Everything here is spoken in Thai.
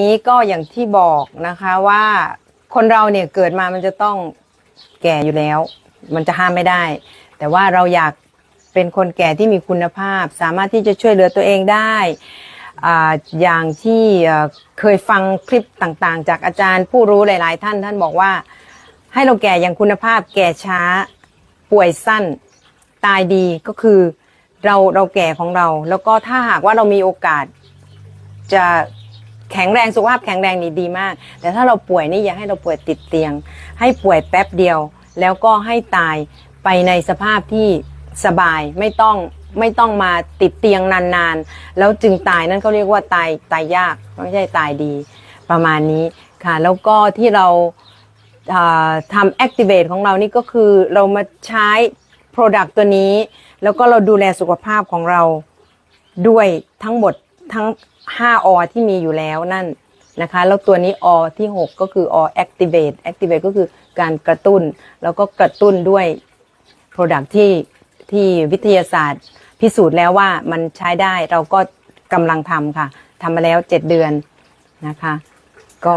นี้ก็อย่างที่บอกนะคะว่าคนเราเนี่ยเกิดมามันจะต้องแก่อยู่แล้ว มันจะห้ามไม่ได้ แต่ว่าเราอยากเป็นคนแก่ที่มีคุณภาพ สามารถที่จะช่วยเหลือตัวเองได้อ่าอย่างที่เอ่อเคยฟังคลิปต่างๆ จากอาจารย์ผู้รู้หลาย ๆ ท่านท่านบอกว่า ให้เราแก่อย่างคุณภาพ แก่ช้า ป่วยสั้น ตายดีก็คือเราเราแก่ของเรา แล้วก็ถ้าหากว่าเรามีโอกาสจะ แข็งแรงสุขภาพแข็งแรงนี่ดีมาก แต่ถ้าเราป่วยนี่อย่าให้เราป่วยติดเตียง ให้ป่วยแป๊บเดียว แล้วก็ให้ตายไปในสภาพที่สบายไม่ต้องไม่ต้องมาติดเตียงนานๆ แล้วจึงตายนั่นเขาเรียกว่าตายตายยากไม่ใช่ตายดีประมาณนี้ค่ะ แล้วก็ที่เราทำ activate ของเรานี่ก็คือเรามาใช้ Product ตัวนี้ แล้วก็เราดูแลสุขภาพของเราด้วยทั้งหมด ทั้ง5อที่มีอยู่แล้วนั่นนะคะ แล้วตัวนี้อที่ 6 ก็คืออ activate activate ก็คือการกระตุ้น แล้วก็กระตุ้นด้วย Product ที่ที่วิทยาศาสตร์ พิสูจน์แล้วว่ามันใช้ได้เราก็กำลังทำค่ะทำมาแล้ว 7 เดือนนะคะ ก็